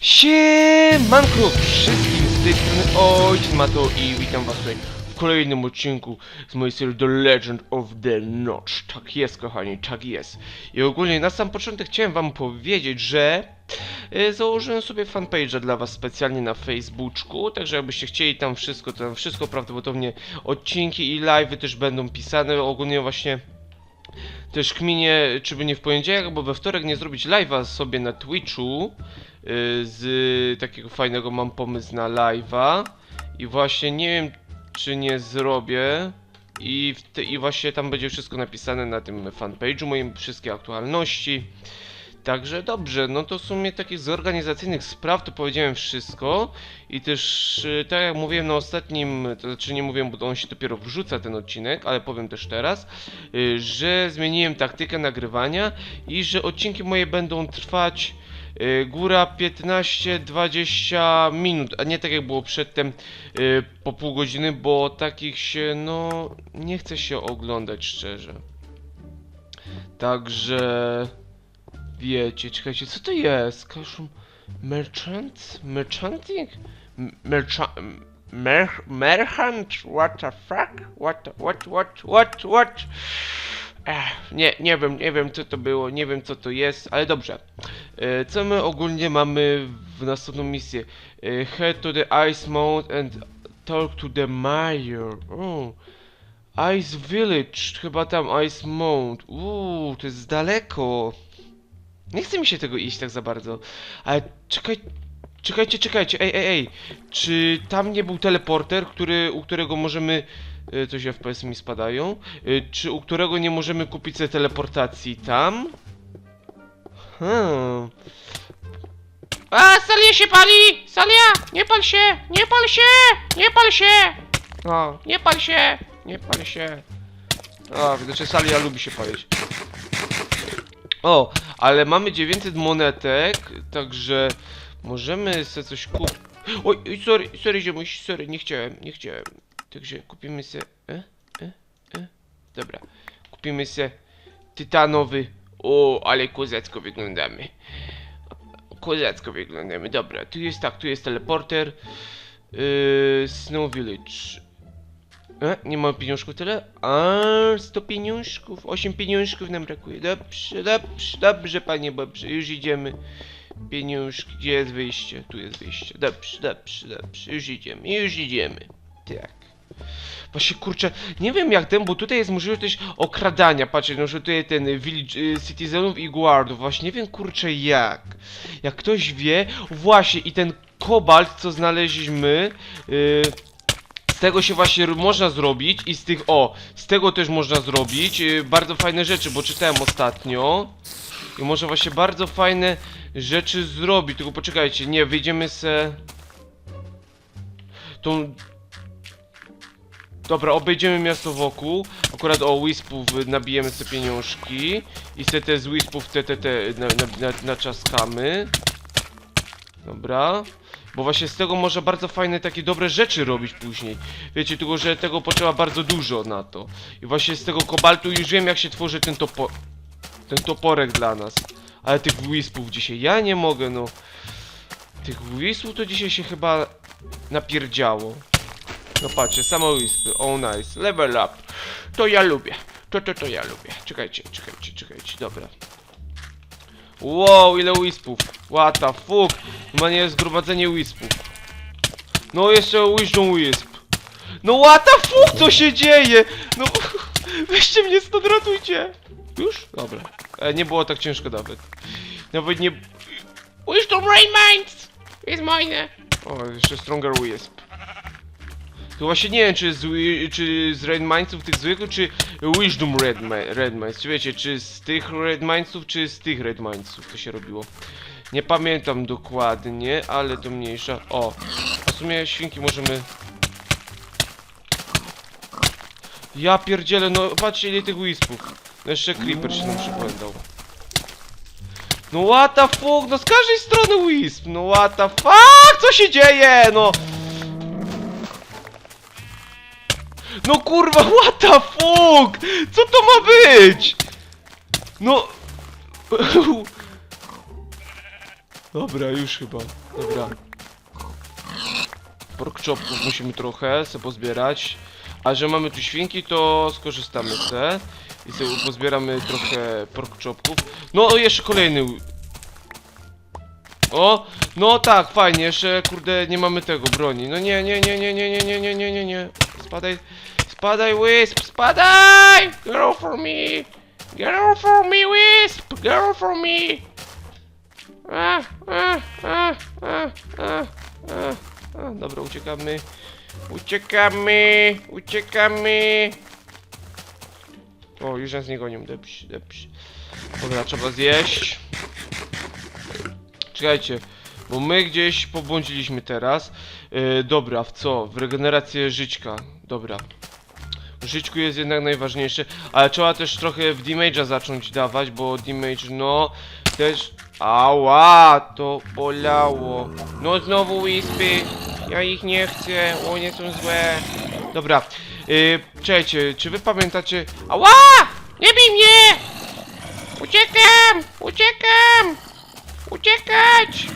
Siemanko wszystkim z tej strony Ojciec Mato i witam was tutaj kolejnym odcinku z mojej serii The Legend of the Notch. Tak jest kochani, tak jest. I ogólnie na sam początek chciałem wam powiedzieć, że e, założyłem sobie fanpage'a dla was specjalnie na Facebooku, także jakbyście chcieli tam wszystko, to tam wszystko prawdopodobnie odcinki i live'y też będą pisane, ogólnie właśnie też kminie, czy by nie w poniedziałek, albo we wtorek nie zrobić live'a sobie na Twitchu. y, Z takiego fajnego mam pomysł na live'a. I właśnie nie wiem, czy nie zrobię. I, te, I właśnie tam będzie wszystko napisane na tym fanpage'u, moim wszystkie aktualności. Także dobrze, no to w sumie takich z organizacyjnych spraw to powiedziałem wszystko i też y, tak jak mówiłem na ostatnim, to znaczy nie mówiłem, bo on się dopiero wrzuca ten odcinek, ale powiem też teraz, y, że zmieniłem taktykę nagrywania i że odcinki moje będą trwać góra 15-20 minut, a nie tak jak było przedtem y, po pół godziny, bo takich się, no, nie chce się oglądać szczerze. Także... Wiecie, czekajcie, co to jest? Kaszum... Merchant? Merchanting? M- Mercha... Mer... Merchant? What the fuck? What. What, what, what, what? Ech, nie, nie wiem, nie wiem co to było, nie wiem co to jest, ale dobrze. E, co my ogólnie mamy w następną misję? E, head to the Ice Mount and talk to the mayor. Oh. Ice Village, chyba tam Ice Mount. Uuu, to jest daleko. Nie chce mi się tego iść tak za bardzo. Ale czekaj. Czekajcie, czekajcie, ej, ej, ej. Czy tam nie był teleporter, który, u którego możemy. Y, Coś FPS mi spadają. Y, Czy u którego nie możemy kupić sobie teleportacji tam? Hmm. A, Salia się pali! Salia! Nie pal się! Nie pal się! Nie pal się! O, nie pal się! Nie pal się! O, widocznie Salia lubi się palić. O, ale mamy 900 monetek, także możemy sobie coś kupić. Oj, sorry, sorry, ziemuś, sorry, nie chciałem, nie chciałem. Także kupimy sobie... E? E? E? Dobra. Kupimy sobie tytanowy. O, ale kozacko wyglądamy. Kozacko wyglądamy, dobra. Tu jest tak, tu jest teleporter. Yy, Snow Village. E, nie mamy pieniążków tyle? A, 100 pieniążków, 8 pieniążków nam brakuje. Dobrze, dobrze, dobrze, panie dobrze, już idziemy. Pieniążki, gdzie jest wyjście? Tu jest wyjście. Dobrze, dobrze, dobrze, już idziemy, już idziemy. Tak. Właśnie kurczę, nie wiem jak ten, bo tutaj jest możliwość też okradania, patrzcie, no że tutaj ten village, y, citizenów i guardów, właśnie nie wiem kurczę jak. Jak ktoś wie, właśnie i ten kobalt, co znaleźliśmy, y, z tego się właśnie można zrobić i z tych, o, z tego też można zrobić yy, bardzo fajne rzeczy, bo czytałem ostatnio. I można właśnie bardzo fajne rzeczy zrobić, tylko poczekajcie, nie, wyjdziemy se tą Dobra, obejdziemy miasto wokół. Akurat o Wispów nabijemy sobie pieniążki. I se te z Wispów te, te, te na, na, na, naczaskamy. Dobra. Bo właśnie z tego można bardzo fajne takie dobre rzeczy robić później. Wiecie, tylko że tego potrzeba bardzo dużo na to. I właśnie z tego kobaltu już wiem jak się tworzy ten topo... Ten toporek dla nas. Ale tych Wispów dzisiaj ja nie mogę, no. Tych Wispów to dzisiaj się chyba napierdziało. No patrzcie, same Wispy. Oh nice. Level up. To ja lubię. To, to, to ja lubię. Czekajcie, czekajcie, czekajcie. Dobra. Wow, ile Wispów. What the fuck. Nie zgromadzenie Wispów. No jeszcze Wisdom Wisp. No what the fuck, co się dzieje? No weźcie mnie stąd, ratujcie. Już? Dobra. E, nie było tak ciężko nawet. Nawet nie... Wisdom Rain Minds! Jest moje. O, jeszcze Stronger Wisp. To właśnie nie wiem, czy z, czy z Red Mindsów tych zwykłych, czy Wisdom Red, Red Minds. Czy wiecie, czy z tych Red Mindsów, czy z tych Red Mindsów to się robiło. Nie pamiętam dokładnie, ale to mniejsza. O, w sumie świnki możemy... Ja pierdzielę, no patrzcie ile tych Wispów. No jeszcze Creeper się nam przypłędał. No what the fuck, no z każdej strony Wisp, no what the fuck, co się dzieje, no! No kurwa, what the fuck? Co to ma być? No... Dobra, już chyba. Dobra. Pork chopków musimy trochę se pozbierać. A że mamy tu świnki, to skorzystamy se. I sobie pozbieramy trochę pork chopków. No, jeszcze kolejny. O, no tak, fajnie, jeszcze kurde nie mamy tego broni. No nie, nie, nie, nie, nie, nie, nie, nie, nie, nie, nie. Spadaj, spadaj, Wisp, spadaj! Off for me! Off for me, Wisp! Off for me! A, a, a, a, a. Dobra, uciekamy. Uciekamy, uciekamy. O, już nas nie gonią, dobrze, dobrze. Dobra, trzeba zjeść. Czekajcie, bo my gdzieś pobłądziliśmy teraz. Yy, dobra, w co? W regenerację żyćka. Dobra. W żyćku jest jednak najważniejsze, ale trzeba też trochę w damage'a zacząć dawać, bo damage, no, też... Ała, to bolało. No znowu wispy. Ja ich nie chcę, one są złe. Dobra, yy, czekajcie, czy wy pamiętacie... Ała! Nie bij mnie! Uciekam! Uciekam! Uciekać!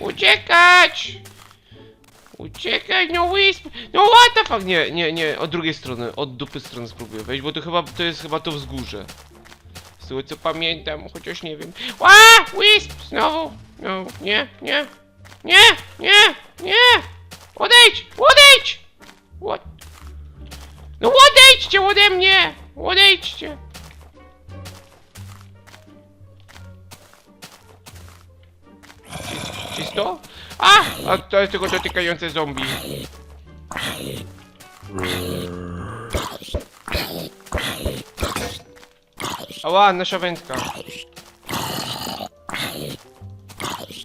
Uciekać! Uciekać, no wisp! No what the fuck! Nie, nie, nie, od drugiej strony, od dupy strony spróbuję wejść, bo to chyba, to jest chyba to wzgórze. Z tego co pamiętam, chociaż nie wiem. Ła! Wisp! Znowu! No, nie, nie, nie, nie, nie! Odejdź! Odejdź! What? No odejdźcie ode mnie! Odejdźcie! Czysto? A! A to jest tylko dotykające zombie. Ała, nasza wędka.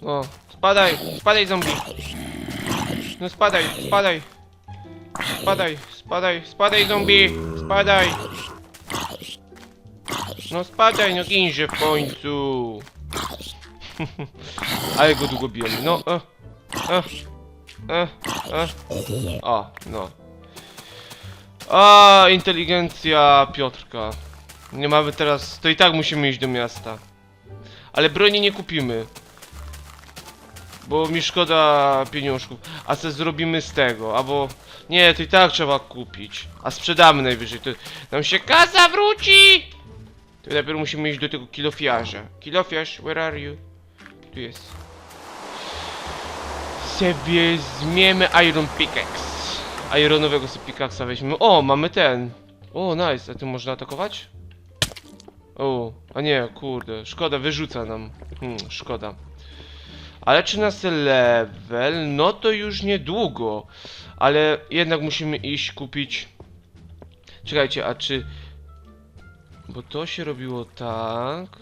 O, spadaj, spadaj zombie. No spadaj, spadaj. Spadaj, spadaj, spadaj zombie, spadaj. No spadaj, no ginże w końcu. Ale go długo biłem. No, e, e, e, e. O, no. A, inteligencja Piotrka. Nie mamy teraz, to i tak musimy iść do miasta. Ale broni nie kupimy. Bo mi szkoda pieniążków. A co zrobimy z tego? Albo... Nie, to i tak trzeba kupić. A sprzedamy najwyżej, to nam się kasa wróci! To najpierw musimy iść do tego kilofiarza. Kilofiarz, where are you? Tu jest. Sobie zmiemy Iron Pickaxe. Ironowego sobie pickaxa weźmiemy. O, mamy ten. O, nice. A tym można atakować? O, a nie, kurde. Szkoda, wyrzuca nam. Hmm, szkoda. Ale 13 level, no to już niedługo. Ale jednak musimy iść kupić... Czekajcie, a czy... Bo to się robiło tak...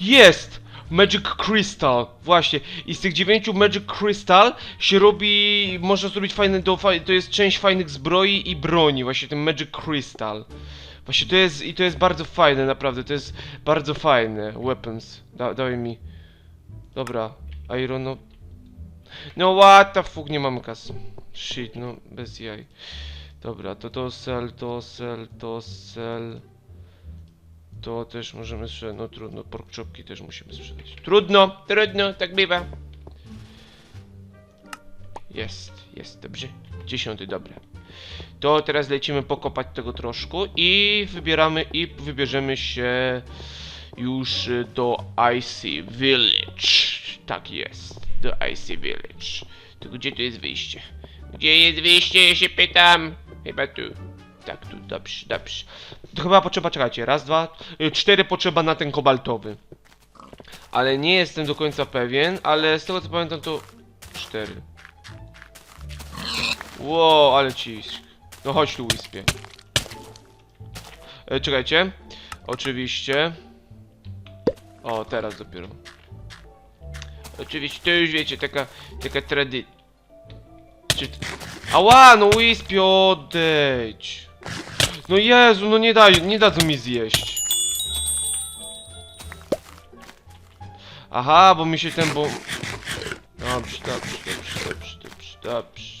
Jest! Magic Crystal, właśnie. I z tych dziewięciu Magic Crystal się robi, można zrobić fajne, do, to jest część fajnych zbroi i broni, właśnie ten Magic Crystal. Właśnie to jest, i to jest bardzo fajne, naprawdę, to jest bardzo fajne. Weapons, da, dawaj mi. Dobra, Iron, no... What the fuck, nie mamy kasy. Shit, no, bez jaj. Dobra, to sell, to sell, to. To też możemy sprzedać, no trudno, pork chopki też musimy sprzedać. Trudno, trudno, tak bywa. Jest, jest, dobrze. Dziesiąty, dobra. To teraz lecimy pokopać tego troszkę i wybieramy i wybierzemy się już do Icy Village. Tak jest, do Icy Village. To gdzie tu jest wyjście? Gdzie jest wyjście, ja się pytam? Chyba tu. Tak, tu, dobrze, dobrze. To chyba potrzeba, czekajcie, raz, dwa, y, cztery potrzeba na ten kobaltowy. Ale nie jestem do końca pewien, ale z tego co pamiętam to cztery. Wow, ale cisk. No chodź tu, Wispie. E, czekajcie. Oczywiście. O, teraz dopiero. Oczywiście, to już wiecie, taka, taka trady... Czy... Ała, no Wispie, odejdź. No Jezu, no nie daj, nie dadzą mi zjeść. Aha, bo mi się ten, bo... Dobrze, dobrze, dobrze, dobrze, dobrze, dobrze.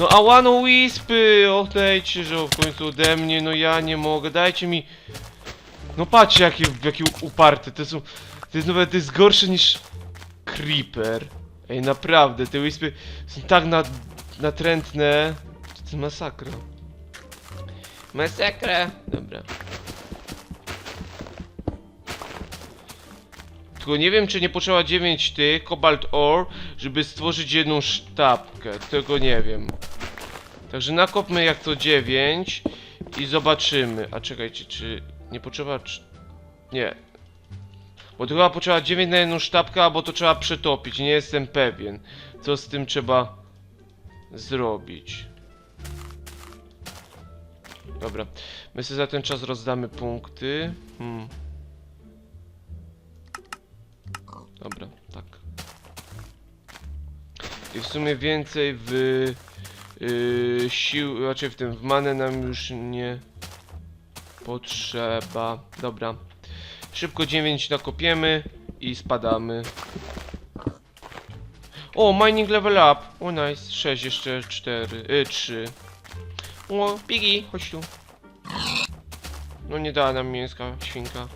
No a one wispy! Odejdźcie, że w końcu ode mnie, no ja nie mogę, dajcie mi... No patrzcie jakie, jakie uparte, to są... To jest nawet to jest gorsze niż... Creeper. Ej, naprawdę, te wispy są tak na, natrętne. To jest masakra. Masakra! Dobra. Tylko nie wiem, czy nie potrzeba 9 tych Cobalt Ore, żeby stworzyć jedną sztabkę. Tego nie wiem. Także nakopmy jak to 9 i zobaczymy. A czekajcie, czy nie potrzeba... cz- Nie. Bo to chyba potrzeba 9 na jedną sztabkę, albo to trzeba przetopić. Nie jestem pewien. Co z tym trzeba zrobić. Dobra. My sobie za ten czas rozdamy punkty. Hmm. Dobra, tak. I w sumie więcej w yy, sił, znaczy w tym w manę nam już nie potrzeba. Dobra. Szybko 9 nakopiemy i spadamy. O, mining level up. O, nice. 6, jeszcze 4, yy, 3. O, Piggy, chodź tu. No nie dała nam mięska, świnka.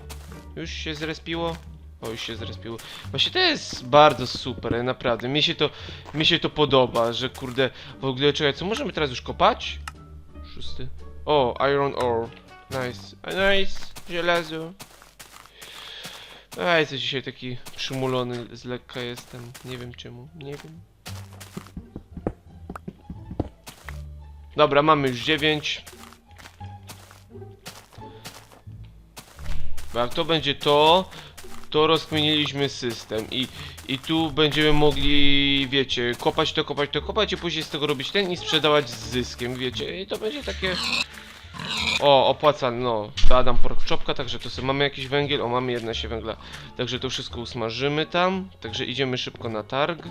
Już się zrespiło? O, już się zrespiło. Właśnie to jest bardzo super, naprawdę. Mi się to, mi się to podoba, że kurde, w ogóle czekaj, co możemy teraz już kopać? Szósty. O, iron ore. Nice. Nice. Żelazo. A, jesteś dzisiaj taki przymulony z lekka jestem. Nie wiem czemu. Nie wiem. Dobra, mamy już 9. Bo jak to będzie to, to rozkminiliśmy system i, i tu będziemy mogli, wiecie, kopać to, kopać to, kopać i później z tego robić ten i sprzedawać z zyskiem, wiecie, i to będzie takie... O, opłacalne, no, to Adam Pork Chopka, także to sobie mamy jakiś węgiel, o, mamy jedna się węgla, także to wszystko usmażymy tam, także idziemy szybko na targ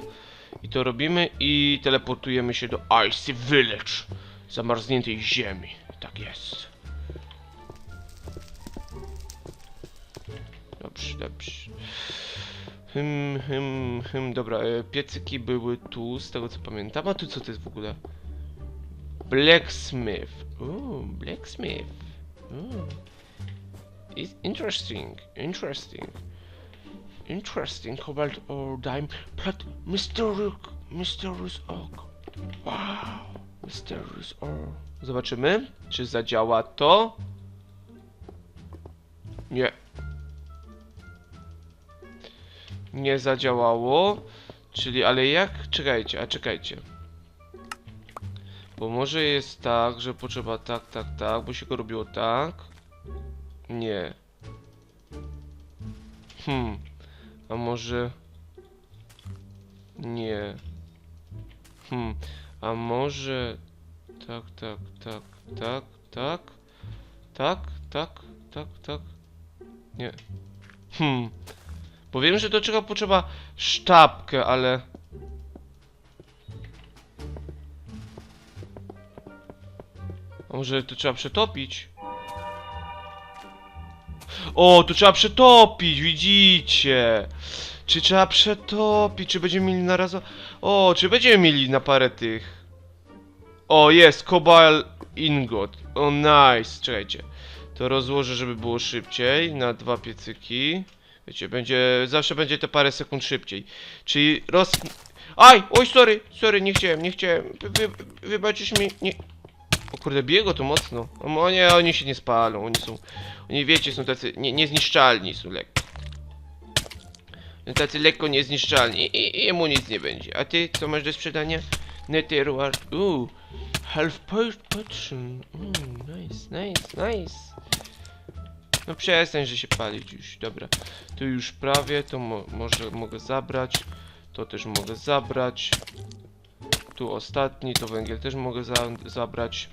i to robimy i teleportujemy się do Icy Village, zamarzniętej ziemi, tak jest. Dobrze, dobrze. Hym, hym, hym, dobra, e, piecyki były tu, z tego co pamiętam. A tu co to jest w ogóle? Blacksmith. Ooh, blacksmith. Ooh. It's interesting, interesting. Interesting, cobalt or dime, plat, mysterious, mysterious oak. Wow, mysterious ore. Zobaczymy, czy zadziała to. Nie, nie zadziałało. Czyli, ale jak? Czekajcie, a czekajcie. Bo może jest tak, że potrzeba tak, tak, tak, bo się go robiło tak. Nie. Hmm. A może... Nie. Hmm. A może... Tak, tak, tak, tak, tak. Tak, tak, tak, tak. Nie. Hmm. Bo wiem, że do czego potrzeba sztabkę, ale... A może to trzeba przetopić? O, to trzeba przetopić, widzicie? Czy trzeba przetopić, czy będziemy mieli na raz... O, czy będziemy mieli na parę tych... O, jest, Cobalt Ingot. O, nice, czekajcie. To rozłożę, żeby było szybciej, na dwa piecyki. Wiecie, będzie, zawsze będzie te parę sekund szybciej. Czyli roz... Aj! Oj, sorry, sorry, nie chciałem, nie chciałem. Wy, wy, wybaczysz mi, nie... O kurde, biego to mocno. O nie, oni się nie spalą, oni są... Oni wiecie, są tacy nie, niezniszczalni, są lekko. Tacy lekko niezniszczalni i, i jemu nic nie będzie. A ty, co masz do sprzedania? Netherward, uuu. Half Potion. Mm, nice, nice, nice. No przestań, że się palić już, dobra. Tu już prawie, to mo może mogę zabrać. To też mogę zabrać. Tu ostatni, to węgiel też mogę za zabrać.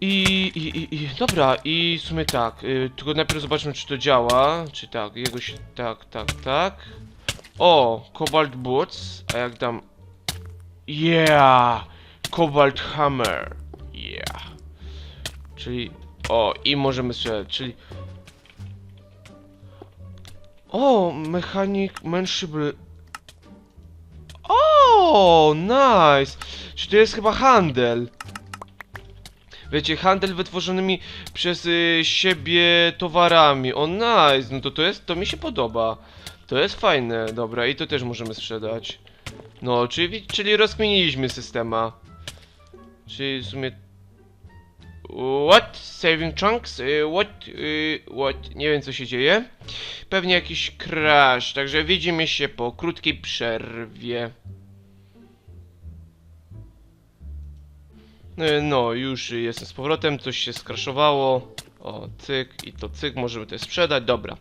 I, i, i, i, dobra, i w sumie tak, y, tylko najpierw zobaczmy czy to działa, czy tak, jego się, tak, tak, tak. O, Cobalt Boots, a jak dam, yeah, Cobalt Hammer, yeah. Czyli, o, i możemy strzelać, czyli... O, mechanik. O, O, nice! Czy to jest chyba handel? Wiecie, handel wytworzonymi przez y, siebie towarami. O, nice! No to to jest, to mi się podoba. To jest fajne, dobra, i to też możemy sprzedać. No, czyli, czyli rozkminiliśmy systema. Czyli w sumie... What? Saving chunks? Y, what? Y, what? Nie wiem co się dzieje. Pewnie jakiś crash, także widzimy się po krótkiej przerwie. No, już jestem z powrotem, coś się skraszowało. O, cyk i to cyk, możemy to sprzedać, dobra.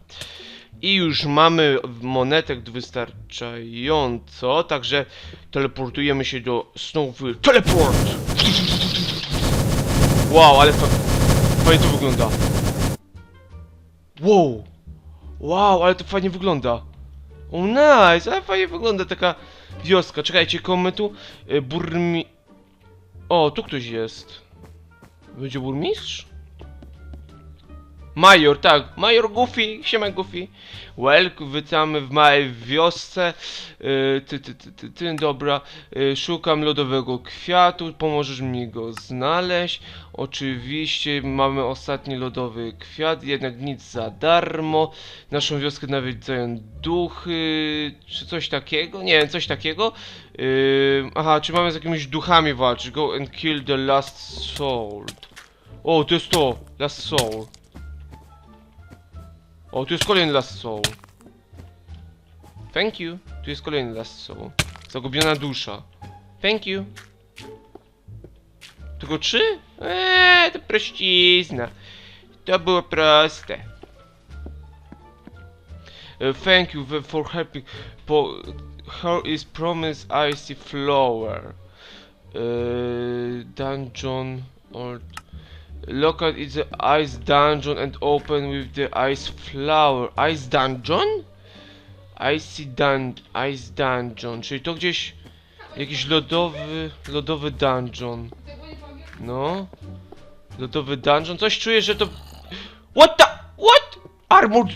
I już mamy monetek wystarczająco, także teleportujemy się do Snowville. Teleport! Wow, ale fa fajnie to wygląda. Wow! Wow, ale to fajnie wygląda. O, nice, ale fajnie wygląda taka wioska. Czekajcie, koło my tu? Y, Burmi... O, tu ktoś jest. Będzie burmistrz? Major, tak. Major Goofy. Siema Goofy. Welk, witamy w małej wiosce. Yy, ty, ty, ty, ty, ty, dobra. Yy, szukam lodowego kwiatu. Pomożesz mi go znaleźć. Oczywiście mamy ostatni lodowy kwiat, jednak nic za darmo. Naszą wioskę nawiedzają duchy, czy coś takiego? Nie wiem, coś takiego. Yy, aha, czy mamy z jakimiś duchami walczyć? Go and kill the last soul. O, to jest to! Last soul. O, tu jest kolejny Last Soul. Thank you. Tu jest kolejny Last Soul. Zagubiona dusza. Thank you. Tylko trzy? Eee, to prościzna. To było proste. Uh, thank you for helping. Po her is promised icy flower. Uh, dungeon or Locate is the ice dungeon and open with the ice flower. Ice dungeon? Icy dun ice dungeon, czyli to gdzieś jakiś lodowy, lodowy dungeon. No. Lodowy dungeon. Coś czuję, że to... What the... What? Armored...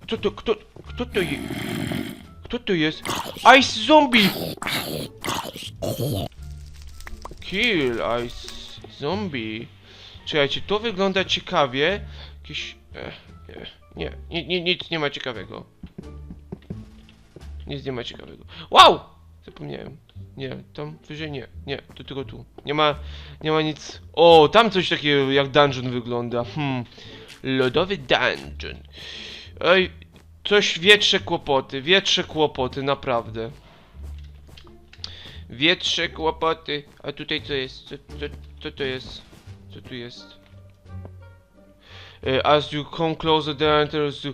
Kto to... Kto... Kto to jest? Kto to jest? Ice zombie! Kill ice zombie. Czekajcie, to wygląda ciekawie. Jakieś... Eh, nie, nie, nie, nic nie ma ciekawego. Nic nie ma ciekawego. Wow! Zapomniałem. Nie, tam wyżej nie. Nie, to tylko tu. Nie ma, nie ma nic. O, tam coś takiego jak dungeon wygląda. Hmm. Lodowy dungeon. Oj, coś wietrze kłopoty, wietrze kłopoty, naprawdę. Wietrze kłopoty. A tutaj co jest? Co, co, co to jest? Co tu jest? Uh, as you come closer, the enters to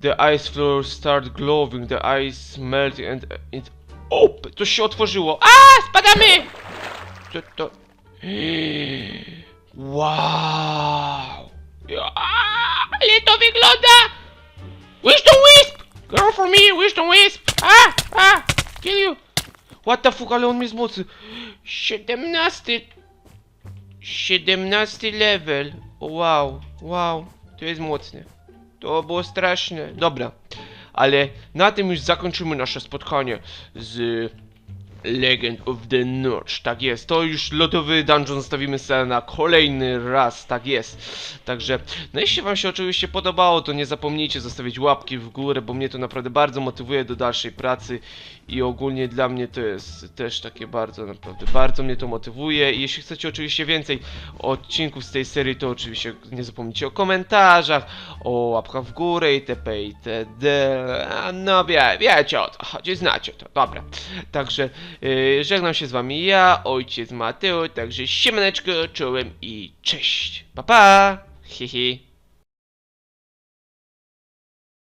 the ice floor start glowing, the ice melting and it open. Coś się otworzyło. A, spadamy! Co to? Wow! Ja, Ale to wygląda! Wisdom Wisp! Girl for me, Wisdom Wisp! A, a, kill you! What the fuck, ale on mnie z mocy. 17. 17 level. Wow, wow. To jest mocne. To było straszne. Dobra. Ale na tym już zakończymy nasze spotkanie z Legend of the Notch. Tak jest. To już lodowy dungeon zostawimy sobie na kolejny raz. Tak jest. Także, no jeśli wam się oczywiście podobało, to nie zapomnijcie zostawić łapki w górę, bo mnie to naprawdę bardzo motywuje do dalszej pracy i ogólnie dla mnie to jest też takie bardzo, naprawdę bardzo mnie to motywuje i jeśli chcecie oczywiście więcej odcinków z tej serii, to oczywiście nie zapomnijcie o komentarzach, o łapkach w górę itp. itd. No wie, wiecie o co chodzi, znacie to, dobra. Także yy, żegnam się z wami ja, ojciec Mateo, także siemaneczko, czołem i cześć. Pa pa! Hihi.